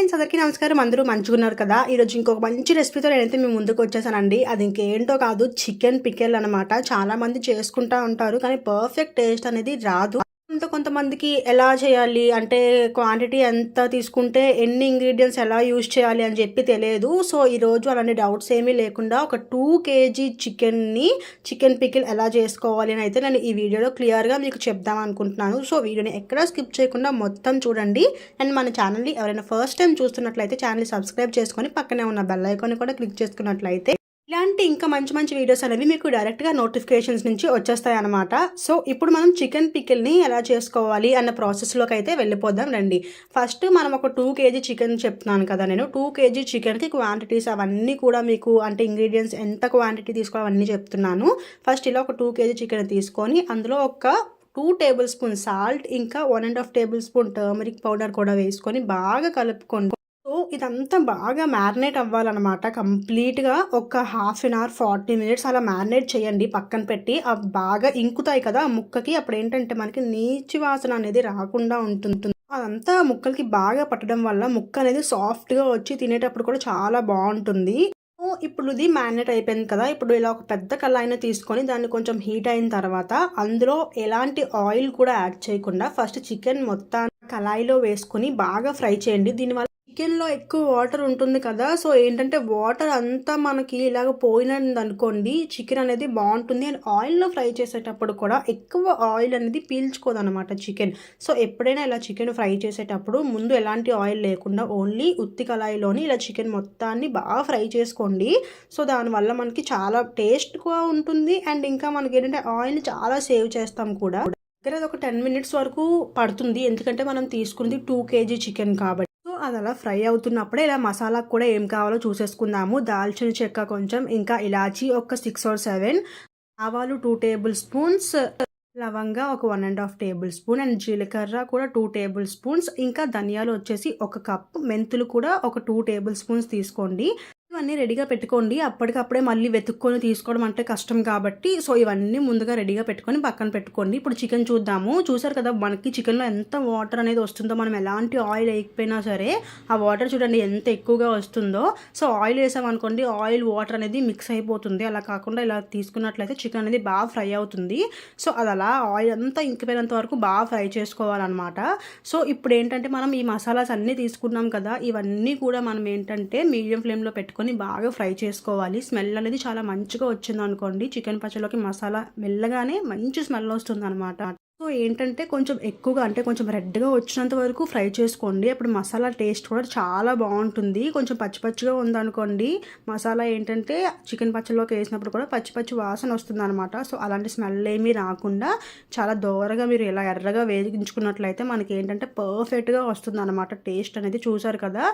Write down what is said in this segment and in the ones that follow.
Friends అందరికీ నమస్కారం. అందరూ మంచుకున్నారు కదా? ఈరోజు ఇంకొక మంచి రెసిపీతో నేనైతే మేము ముందుకు వచ్చేసానండి. అది ఇంకేంటో కాదు చికెన్ పికెల్ అనమాట చాలా మంది చేసుకుంటా ఉంటారు కానీ పర్ఫెక్ట్ టేస్ట్ అనేది రాదు. కొంత కొంతమందికి ఎలా చేయాలి? అంటే క్వాంటిటీ ఎంత తీసుకుంటే ఎన్ని ఇంగ్రీడియంట్స్ ఎలా యూజ్ చేయాలి అని చెప్పి తెలియదు. సో ఈరోజు అలాంటి డౌట్స్ ఏమీ లేకుండా ఒక టూ కేజీ చికెన్ని చికెన్ పికిల్ ఎలా చేసుకోవాలి అని అయితే నేను ఈ వీడియోలో క్లియర్గా మీకు చెప్దాం అనుకుంటున్నాను. సో వీడియోని ఎక్కడా స్కిప్ చేయకుండా మొత్తం చూడండి. అండ్ మన ఛానల్ని ఎవరైనా ఫస్ట్ టైం చూస్తున్నట్లయితే ఛానల్ని సబ్స్క్రైబ్ చేసుకొని పక్కనే ఉన్న బెల్ ఐకాన్ కూడా క్లిక్ చేసుకున్నట్లయితే ఇలాంటి ఇంకా మంచి మంచి వీడియోస్ అనేవి మీకు డైరెక్ట్గా నోటిఫికేషన్స్ నుంచి వచ్చేస్తాయి అనమాట సో ఇప్పుడు మనం చికెన్ పికిల్ని ఎలా చేసుకోవాలి అన్న ప్రాసెస్లోకి అయితే వెళ్ళిపోదాం రండి. ఫస్ట్ మనం ఒక టూ కేజీ చికెన్ చెప్తున్నాను కదా నేను. టూ కేజీ చికెన్కి క్వాంటిటీస్ అవన్నీ కూడా మీకు అంటే ఇంగ్రీడియంట్స్ ఎంత క్వాంటిటీ తీసుకోవాలి అవన్నీ చెప్తున్నాను. ఫస్ట్ ఇలా ఒక టూ కేజీ చికెన్ తీసుకొని అందులో ఒక టూ టేబుల్ స్పూన్ సాల్ట్ ఇంకా one and half tablespoon turmeric powder కూడా వేసుకొని బాగా కలుపుకోండి సో ఇదంతా బాగా మ్యారినేట్ అవ్వాలన్నమాట. కంప్లీట్గా ఒక half an hour forty minutes అలా మ్యారినేట్ చేయండి పక్కన పెట్టి. అవి బాగా ఇంకుతాయి కదా ఆ ముక్కకి. అప్పుడు ఏంటంటే మనకి నీచి వాసన అనేది రాకుండా ఉంటుంది. అదంతా ముక్కలకి బాగా పట్టడం వల్ల ముక్క అనేది సాఫ్ట్గా వచ్చి తినేటప్పుడు కూడా చాలా బాగుంటుంది. ఇప్పుడు ఇది మ్యారినేట్ అయిపోయింది కదా. ఇప్పుడు ఇలా ఒక పెద్ద కళాయిన తీసుకొని దాన్ని కొంచెం హీట్ అయిన తర్వాత అందులో ఎలాంటి ఆయిల్ కూడా యాడ్ చేయకుండా ఫస్ట్ చికెన్ మొత్తాన్ని కళాయిలో వేసుకొని బాగా ఫ్రై చేయండి. దీనివల్ల చికెన్లో ఎక్కువ వాటర్ ఉంటుంది కదా సో ఏంటంటే వాటర్ అంతా మనకి ఇలాగ పోయినది అనుకోండి చికెన్ అనేది బాగుంటుంది. అండ్ ఆయిల్లో ఫ్రై చేసేటప్పుడు కూడా ఎక్కువ ఆయిల్ అనేది పీల్చుకోదనమాట చికెన్. సో ఎప్పుడైనా ఇలా చికెన్ ఫ్రై చేసేటప్పుడు ముందు ఎలాంటి ఆయిల్ లేకుండా ఓన్లీ ఉత్తి కళాయిలోని ఇలా చికెన్ మొత్తాన్ని బాగా ఫ్రై చేసుకోండి. సో దానివల్ల మనకి చాలా టేస్ట్గా ఉంటుంది. అండ్ ఇంకా మనకి ఏంటంటే ఆయిల్ చాలా సేవ్ చేస్తాం కూడా. దగ్గర ఒక టెన్ మినిట్స్ వరకు పడుతుంది. ఎందుకంటే మనం తీసుకుంది టూ కేజీ చికెన్ కాబట్టి అది అలా ఫ్రై అవుతున్నప్పుడే ఇలా మసాలాకు కూడా ఏం కావాలో చూసేసుకుందాము. దాల్చిన చెక్క కొంచెం ఇంకా ఇలాచీ ఒక సిక్స్ ఆర్ సెవెన్. ఆవాలు టూ టేబుల్ స్పూన్స్ లవంగా ఒక one and half tablespoon and జీలకర్ర కూడా టూ టేబుల్ స్పూన్స్. ఇంకా ధనియాలు వచ్చేసి ఒక కప్ మెంతులు కూడా ఒక టూ టేబుల్ స్పూన్స్ తీసుకోండి. ఇవన్నీ రెడీగా పెట్టుకోండి. అప్పటికప్పుడే మళ్ళీ వెతుక్కొని తీసుకోవడం అంటే కష్టం కాబట్టి సో ఇవన్నీ ముందుగా రెడీగా పెట్టుకొని పక్కన పెట్టుకోండి. ఇప్పుడు చికెన్ చూద్దాము. చూసారు కదా మనకి చికెన్లో ఎంత వాటర్ అనేది వస్తుందో మనం ఎలాంటి ఆయిల్ వేయకపోయినా సరే ఆ వాటర్ చూడండి ఎంత ఎక్కువగా వస్తుందో. సో ఆయిల్ వేసామనుకోండి ఆయిల్ వాటర్ అనేది మిక్స్ అయిపోతుంది. అలా కాకుండా ఇలా తీసుకున్నట్లయితే చికెన్ అనేది బాగా ఫ్రై అవుతుంది. సో అది అలా ఆయిల్ అంతా ఇంకిపోయినంత వరకు బాగా ఫ్రై చేసుకోవాలన్నమాట. సో ఇప్పుడు ఏంటంటే మనం ఈ మసాలాస్ అన్నీ తీసుకున్నాం కదా ఇవన్నీ కూడా మనం ఏంటంటే మీడియం ఫ్లేమ్లో పెట్టుకొని వేసుకొని బాగా ఫ్రై చేసుకోవాలి. స్మెల్ అనేది చాలా మంచిగా వచ్చింది అనుకోండి చికెన్ పచ్చలోకి మసాలా మెల్లగానే మంచి స్మెల్ వస్తుంది అనమాట సో ఏంటంటే కొంచెం ఎక్కువగా అంటే కొంచెం రెడ్గా వచ్చినంత వరకు ఫ్రై చేసుకోండి. అప్పుడు మసాలా టేస్ట్ కూడా చాలా బాగుంటుంది. కొంచెం పచ్చి పచ్చిగా ఉందనుకోండి మసాలా ఏంటంటే చికెన్ పచ్చలోకి వేసినప్పుడు కూడా పచ్చి పచ్చి వాసన వస్తుంది అనమాట సో అలాంటి స్మెల్ ఏమీ రాకుండా చాలా దోరగా మీరు ఇలా ఎర్రగా వేగించుకున్నట్లయితే మనకి ఏంటంటే పర్ఫెక్ట్గా వస్తుంది అనమాట టేస్ట్ అనేది. చూసారు కదా?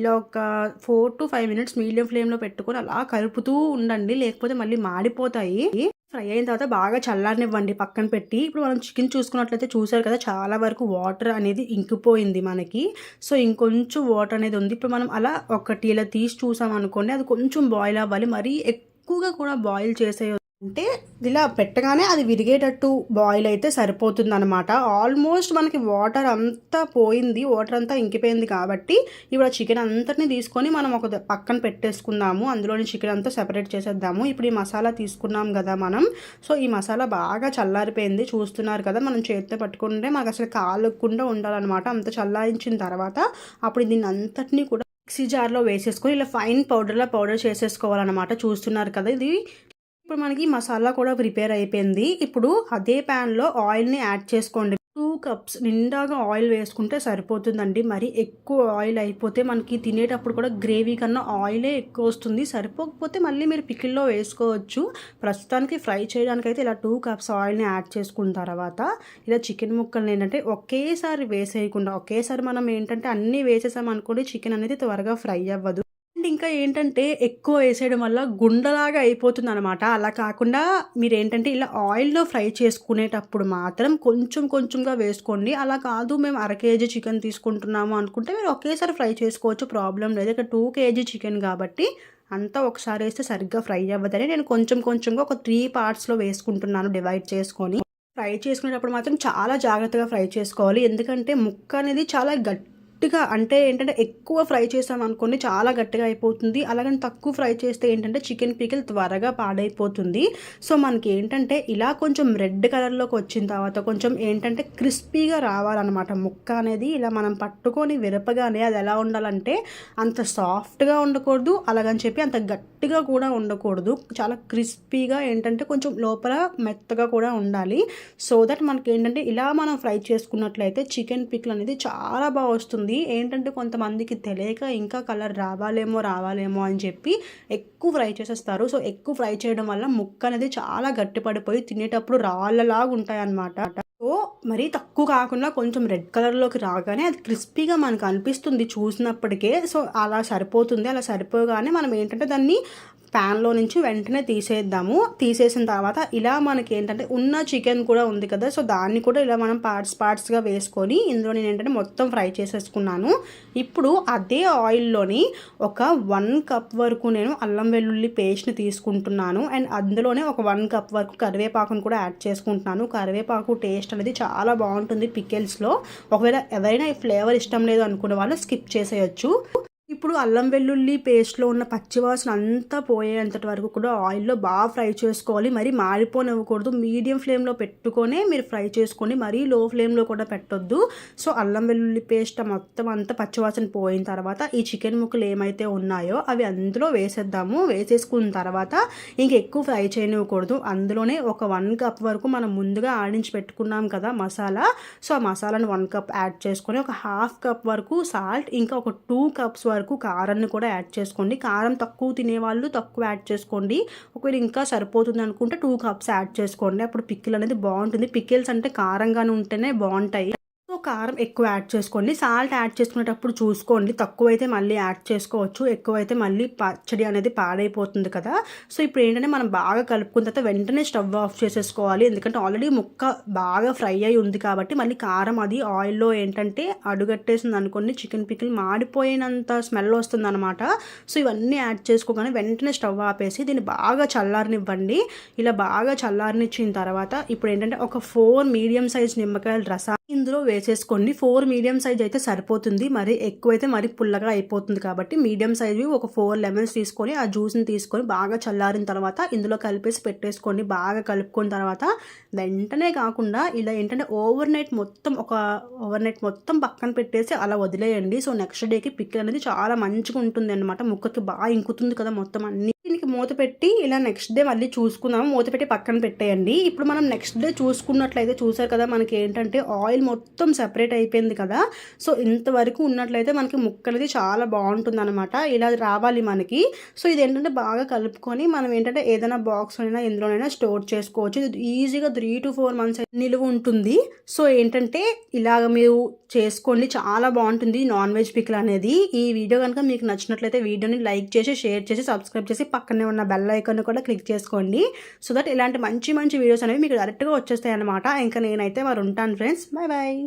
ఇలా ఒక four to five minutes medium ఫ్లేమ్లో పెట్టుకొని అలా కలుపుతూ ఉండండి. లేకపోతే మళ్ళీ మాడిపోతాయి. ఫ్రై అయిన తర్వాత బాగా చల్లారనివ్వండి పక్కన పెట్టి. ఇప్పుడు మనం చికెన్ చూసుకున్నట్లయితే చూసారు కదా చాలా వరకు వాటర్ అనేది ఇంకిపోయింది మనకి. సో ఇంకొంచెం వాటర్ అనేది ఉంది. ఇప్పుడు మనం అలా ఒకటి ఇలా తీసి చూసాం అనుకోండి అది కొంచెం బాయిల్ అవ్వాలి. మరీ ఎక్కువగా కూడా బాయిల్ చేసే అంటే ఇలా పెట్టగానే అది విరిగేటట్టు బాయిల్ అయితే సరిపోతుంది అనమాట ఆల్మోస్ట్ మనకి వాటర్ అంతా పోయింది వాటర్ అంతా ఇంకిపోయింది కాబట్టి ఇప్పుడు ఆ చికెన్ అంతటిని తీసుకొని మనం ఒక పక్కన పెట్టేసుకుందాము. అందులోని చికెన్ అంతా సెపరేట్ చేసేద్దాము. ఇప్పుడు ఈ మసాలా తీసుకున్నాం కదా మనం. సో ఈ మసాలా బాగా చల్లారిపోయింది. చూస్తున్నారు కదా మనం చేతితో పట్టుకుంటే మనకు అసలు కాలకుండా ఉండాలన్నమాట. అంత చల్లారించిన తర్వాత అప్పుడు దీన్ని అంతటినీ కూడా మిక్సీ జార్లో వేసేసుకొని ఇలా ఫైన్ పౌడర్లా పౌడర్ చేసేసుకోవాలన్నమాట. చూస్తున్నారు కదా ఇది ఇప్పుడు మనకి మసాలా కూడా ప్రిపేర్ అయిపోయింది. ఇప్పుడు అదే ప్యాన్లో ఆయిల్ని యాడ్ చేసుకోండి. టూ కప్స్ నిండాగా ఆయిల్ వేసుకుంటే సరిపోతుందండి. మరి ఎక్కువ ఆయిల్ అయిపోతే మనకి తినేటప్పుడు కూడా గ్రేవీ కన్నా ఆయిలే ఎక్కువ వస్తుంది. సరిపోకపోతే మళ్ళీ మీరు పికిల్లో వేసుకోవచ్చు. ప్రస్తుతానికి ఫ్రై చేయడానికి అయితే ఇలా టూ కప్స్ ఆయిల్ని యాడ్ చేసుకున్న తర్వాత ఇలా చికెన్ ముక్కల్ని ఏంటంటే ఒకేసారి వేసేయకుండా ఒకేసారి మనం ఏంటంటే అన్నీ వేసేసాం అనుకోండి చికెన్ అనేది త్వరగా ఫ్రై అవ్వదు. ఇంకా ఏంటంటే ఎక్కువ వేసేయడం వల్ల గుండలాగా అయిపోతుంది అనమాట అలా కాకుండా మీరు ఏంటంటే ఇలా ఆయిల్లో ఫ్రై చేసుకునేటప్పుడు మాత్రం కొంచెం కొంచెంగా వేసుకోండి. అలా కాదు మేము అర కేజీ చికెన్ తీసుకుంటున్నాము అనుకుంటే మీరు ఒకేసారి ఫ్రై చేసుకోవచ్చు ప్రాబ్లం లేదు. ఇక టూ కేజీ చికెన్ కాబట్టి అంతా ఒకసారి వేస్తే సరిగ్గా ఫ్రై అవ్వదని నేను కొంచెం కొంచెంగా ఒక త్రీ పార్ట్స్లో వేసుకుంటున్నాను డివైడ్ చేసుకొని. ఫ్రై చేసుకునేటప్పుడు మాత్రం చాలా జాగ్రత్తగా ఫ్రై చేసుకోవాలి. ఎందుకంటే ముక్క అనేది చాలా గట్టి గట్టిగా అంటే ఏంటంటే ఎక్కువ ఫ్రై చేసాం అనుకోండి చాలా గట్టిగా అయిపోతుంది. అలాగని తక్కువ ఫ్రై చేస్తే ఏంటంటే చికెన్ పికిల్ త్వరగా పాడైపోతుంది. సో మనకి ఏంటంటే ఇలా కొంచెం రెడ్ కలర్లోకి వచ్చిన తర్వాత కొంచెం ఏంటంటే క్రిస్పీగా రావాలన్నమాట. ముక్క అనేది ఇలా మనం పట్టుకొని విరపగానే అది ఎలా ఉండాలంటే అంత సాఫ్ట్గా ఉండకూడదు. అలాగని చెప్పి అంత గట్టిగా కూడా ఉండకూడదు. చాలా క్రిస్పీగా ఏంటంటే కొంచెం లోపల మెత్తగా కూడా ఉండాలి. సో దట్ మనకి ఏంటంటే ఇలా మనం ఫ్రై చేసుకున్నట్లయితే చికెన్ పికిల్ అనేది చాలా బాగా వస్తుంది. ఏంటంటే కొంతమందికి తెలియక ఇంకా కలర్ రావాలేమో రావాలేమో అని చెప్పి ఎక్కువ ఫ్రై చేసేస్తారు. సో ఎక్కువ ఫ్రై చేయడం వల్ల ముక్క అనేది చాలా గట్టిపడిపోయి తినేటప్పుడు రాళ్ళలాగా ఉంటాయన్నమాట. సో మరి తక్కువ కాకుండా కొంచెం రెడ్ కలర్లోకి రాగానే అది క్రిస్పీగా మనకు అనిపిస్తుంది చూసినప్పటికే. సో అలా సరిపోతుంది. అలా సరిపోగానే మనం ఏంటంటే దాన్ని ప్యాన్లో నుంచి వెంటనే తీసేద్దాము. తీసేసిన తర్వాత ఇలా మనకి ఏంటంటే ఉన్న చికెన్ కూడా ఉంది కదా సో దాన్ని కూడా ఇలా మనం పార్ట్స్ పార్ట్స్గా వేసుకొని ఇందులో నేను ఏంటంటే మొత్తం ఫ్రై చేసేసుకున్నాను. ఇప్పుడు అదే ఆయిల్లోని ఒక వన్ కప్ వరకు నేను అల్లం వెల్లుల్లి పేస్ట్ని తీసుకుంటున్నాను. అండ్ అందులోనే ఒక వన్ కప్ వరకు కరివేపాకును కూడా యాడ్ చేసుకుంటున్నాను. కరివేపాకు టేస్ట్ అనేది చాలా బాగుంటుంది పికెల్స్లో ఒకవేళ ఎవరైనా ఈ ఫ్లేవర్ ఇష్టం లేదు అనుకునే వాళ్ళు స్కిప్ చేసేయచ్చు. ఇప్పుడు అల్లం వెల్లుల్లి పేస్ట్లో ఉన్న పచ్చివాసన అంతా పోయేంతటి వరకు కూడా ఆయిల్లో బాగా ఫ్రై చేసుకోవాలి. మరి మారిపోనివ్వకూడదు మీడియం ఫ్లేమ్లో పెట్టుకొని మీరు ఫ్రై చేసుకొని మరీ లో ఫ్లేమ్లో కూడా పెట్టొద్దు. సో అల్లం వెల్లుల్లి పేస్ట్ మొత్తం అంతా పచ్చివాసన పోయిన తర్వాత ఈ చికెన్ ముక్కలు ఏమైతే ఉన్నాయో అవి అందులో వేసేద్దాము. వేసేసుకున్న తర్వాత ఇంక ఎక్కువ ఫ్రై చేయనివ్వకూడదు. అందులోనే ఒక వన్ కప్ వరకు మనం ముందుగా ఆడించి పెట్టుకున్నాం కదా మసాలా. సో ఆ మసాలాను వన్ కప్ యాడ్ చేసుకొని ఒక హాఫ్ కప్ వరకు సాల్ట్ ఇంకా ఒక టూ కప్స్ వరకు వరకు కారాన్ని కూడా యాడ్ చేసుకోండి. కారం తక్కువ తినేవాళ్ళు తక్కువ యాడ్ చేసుకోండి. ఒకవేళ ఇంకా సరిపోతుంది అనుకుంటే టూ కప్స్ యాడ్ చేసుకోండి. అప్పుడు పిక్కిల్ అనేది బాగుంటుంది. పిక్కిల్స్ అంటే కారంగానే ఉంటేనే బాగుంటాయి. కారం ఎక్కువ యాడ్ చేసుకోండి. సాల్ట్ యాడ్ చేసుకునేటప్పుడు చూసుకోండి. తక్కువైతే మళ్ళీ యాడ్ చేసుకోవచ్చు. ఎక్కువైతే మళ్ళీ పచ్చడి అనేది పాడైపోతుంది కదా. సో ఇప్పుడు ఏంటంటే మనం బాగా కలుపుకున్న తర్వాత వెంటనే స్టవ్ ఆఫ్ చేసేసుకోవాలి. ఎందుకంటే ఆల్రెడీ ముక్క బాగా ఫ్రై అయి ఉంది కాబట్టి మళ్ళీ కారం అది ఆయిల్లో ఏంటంటే అడుగట్టేసింది అనుకోండి. చికెన్ పికిల్ మాడిపోయినంత స్మెల్ వస్తుంది అనమాట సో ఇవన్నీ యాడ్ చేసుకోగానే వెంటనే స్టవ్ ఆపేసి దీన్ని బాగా చల్లారనివ్వండి. ఇలా బాగా చల్లారనిచ్చిన తర్వాత ఇప్పుడు ఏంటంటే ఒక ఫోర్ మీడియం సైజ్ నిమ్మకాయల రసం ఇందులో వేసేసుకోండి. ఫోర్ మీడియం సైజ్ అయితే సరిపోతుంది. మరి ఎక్కువైతే మరి పుల్లగా అయిపోతుంది కాబట్టి మీడియం సైజ్ ఒక ఫోర్ లెమన్స్ తీసుకొని ఆ జ్యూస్ని తీసుకొని బాగా చల్లారిన తర్వాత ఇందులో కలిపేసి పెట్టేసుకోండి. బాగా కలుపుకున్న తర్వాత వెంటనే కాకుండా ఇలా ఏంటంటే ఓవర్ నైట్ మొత్తం ఒక ఓవర్ నైట్ మొత్తం పక్కన పెట్టేసి అలా వదిలేయండి. సో నెక్స్ట్ డేకి పిక్ అనేది చాలా మంచిగా ఉంటుంది అనమాట ముక్కకి బాగా ఇంకుతుంది కదా మొత్తం అన్ని దీనికి మూత పెట్టి ఇలా నెక్స్ట్ డే మళ్ళీ చూసుకుందాము. మూత పెట్టి పక్కన పెట్టేయండి. ఇప్పుడు మనం నెక్స్ట్ డే చూసుకున్నట్లయితే చూసారు కదా మనకి ఏంటంటే ఆయిల్ మొత్తం సెపరేట్ అయిపోయింది కదా. సో ఇంతవరకు ఉన్నట్లయితే మనకి ముక్కలది చాలా బాగుంటుంది అనమాట ఇలా రావాలి మనకి. సో ఇది ఏంటంటే బాగా కలుపుకొని మనం ఏంటంటే ఏదైనా బాక్స్ అయినా ఎందులోనైనా స్టోర్ చేసుకోవచ్చు. ఇది ఈజీగా త్రీ టు ఫోర్ మంత్స్ నిలువ ఉంటుంది. సో ఏంటంటే ఇలాగ మీరు చేసుకోండి. చాలా బాగుంటుంది నాన్ వెజ్ పిక్లు అనేది. ఈ వీడియో కనుక మీకు నచ్చినట్లయితే వీడియోని లైక్ చేసి షేర్ చేసి సబ్స్క్రైబ్ చేసి పక్కనే ఉన్న బెల్ ఐకాన్ కూడా క్లిక్ చేసుకోండి. సో దట్ ఇలాంటి మంచి మంచి వీడియోస్ అనేవి మీకు డైరెక్ట్గా వచ్చేస్తాయి అనమాట ఇంకా నేనైతే మరి ఉంటాను ఫ్రెండ్స్ బాయ్ బాయ్